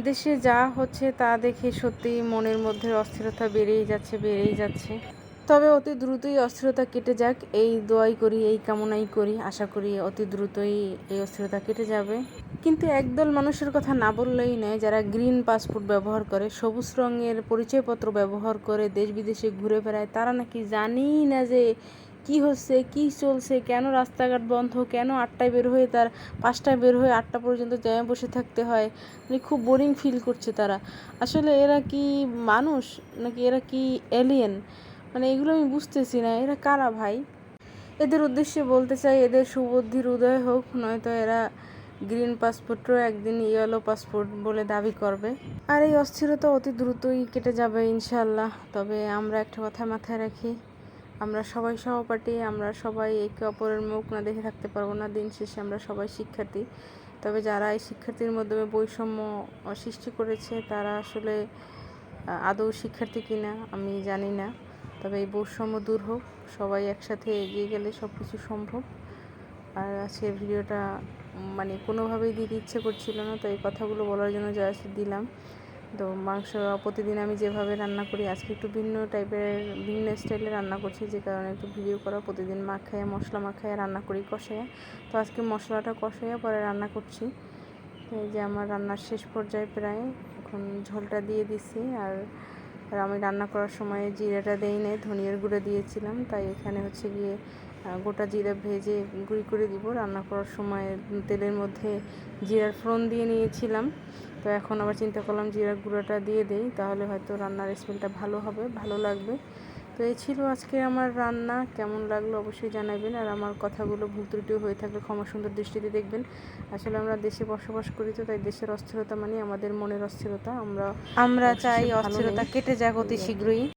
দেশে যা হচ্ছে তা দেখে সত্যি মনের মধ্যে অস্থিরতা বেড়েই যাচ্ছে বেড়েই যাচ্ছে। তবে অতি দ্রুতই অস্থিরতা কেটে যাক। এই দোয়াই করি, এই কামনাই করি, আশা করি অতি দ্রুতই এই অস্থিরতা কেটে যাবে। কিন্তু একদল মানুষের কথা না বললেই নয়, যারা গ্রিন পাসপোর্ট ব্যবহার করে, সবুজ রঙের পরিচয়পত্র ব্যবহার করে দেশ বিদেশে ঘুরে বেড়ায়, তারা নাকি জানেই না যে কি হচ্ছে, কি চলছে, কেন রাস্তাঘাট বন্ধ, কেন আটটায় বের হয়ে তার পাঁচটায় বের হয়ে আটটা পর্যন্ত জ্যামে বসে থাকতে হয়? মানে খুব বোরিং ফিল করছে তারা। আসলে এরা কি মানুষ নাকি এরা কি এলিয়েন মানে এগুলো আমি বুঝতেছি না, এরা কারা ভাই? এদের উদ্দেশ্যে বলতে চাই, এদের সুবুদ্ধির উদয় হোক, নয়তো এরা গ্রিন পাসপোর্টও একদিন ইয়েলো পাসপোর্ট বলে দাবি করবে। আর এই অস্থিরতা অতি দ্রুতই কেটে যাবে ইনশাল্লাহ তবে আমরা একটা কথা মাথায় রাখি আমরা সবাই সহপাঠী, আমরা সবাই একে অপরের মুখ না দেখে থাকতে পারব না। দিন শেষে আমরা সবাই শিক্ষার্থী। তবে যারা এই শিক্ষার্থীর মাধ্যমে বৈষম্য সৃষ্টি করেছে, তারা আসলে আদৌ শিক্ষার্থী কিনা আমি জানি না। তবে এই বৈষম্য দূর হোক, সবাই একসাথে এগিয়ে গেলে সব কিছু সম্ভব। আর আজকে ভিডিওটা মানে কোনোভাবেই দিতে ইচ্ছে করছিল না তো এই কথাগুলো বলার জন্য যা দিলাম। তো মাংস প্রতিদিন আমি যেভাবে রান্না করি, আজকে একটু ভিন্ন টাইপের ভিন্ন স্টাইলে রান্না করছি। যে কারণে একটু ভিডিও করা, প্রতিদিন মাখায় মশলা মাখায় রান্না করি, কষাইয়া। তো আজকে মশলাটা কষাইয়া পরে রান্না করছি। এই যে আমার রান্নার শেষ পর্যায়ে প্রায় এখন ঝোলটা দিয়ে দিছি আর আর আমি রান্না করার সময় জিরাটা দেই নাই ধনিয়ার গুঁড়ো দিয়েছিলাম, তাই এখানে হচ্ছে গিয়ে গোটা জিরা ভেজে গুঁড়ি করে দিব। রান্না করার সময় তেলের মধ্যে জিরার ফোড়ন দিয়ে নিয়েছিলাম। তো এখন আবার চিন্তা করলাম জিরার গুঁড়োটা দিয়ে দেই, তাহলে হয়তো রান্নার স্মেলটা ভালো হবে, ভালো লাগবে। তো এই ছিল আজকে আমার রান্না। কেমন লাগল অবশ্যই জানাবেন। আর আমার কথাগুলো ভুল ত্রুটিও হয়ে থাকলে ক্ষমা সুন্দর দৃষ্টিতে দেখবেন। আসলে আমরা দেশে বসবাস করি তো তাই দেশের অস্থিরতা মানে আমাদের মনের অস্থিরতা। আমরা আমরা চাই অস্থিরতা কেটে যাক অতি শীঘ্রই।